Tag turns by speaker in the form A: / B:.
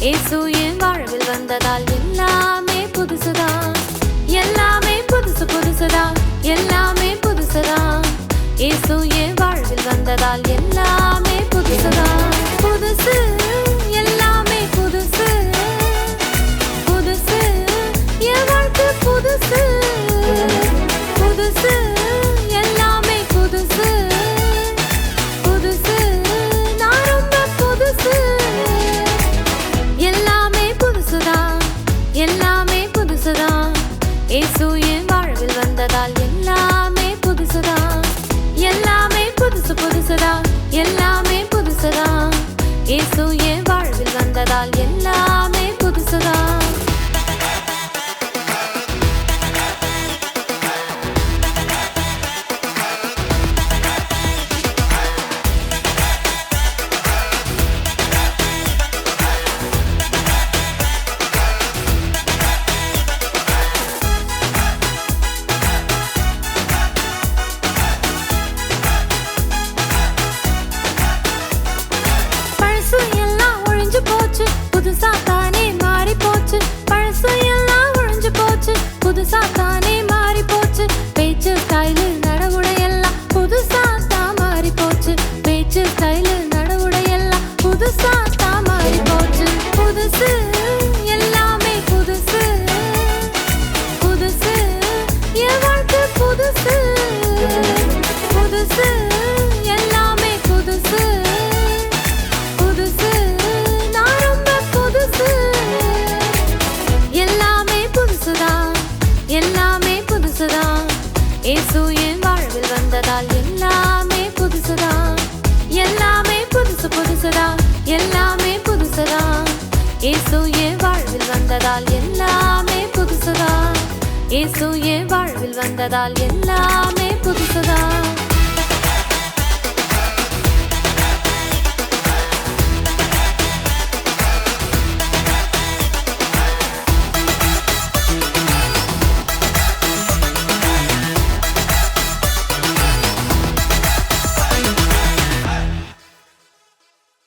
A: இயேசு என் வாழ்வில் வந்ததால் எல்லாமே புதுசுதான் எல்லாமே புதுசு புதுசுதான் எல்லாமே புதுசுதான் இயேசு என் வாழ்வில் வந்ததால் எல்லாமே புதுசுதான் புதுசு. இயேசு என் வாழ்வில் வந்ததால் எல்லாமே புதுசுதான் எல்லாமே புதுசு புதுசுதான் எல்லாமே புதுசுதான் இயேசு என் வாழ்வில் வந்ததால் எல்லாமே புதுசா இயேசு என் வாழ்வில் வந்ததால் எல்லாமே புதுசுதான். இயேசு என் வாழ்வில் வந்ததால் எல்லாமே புதுசுதான்.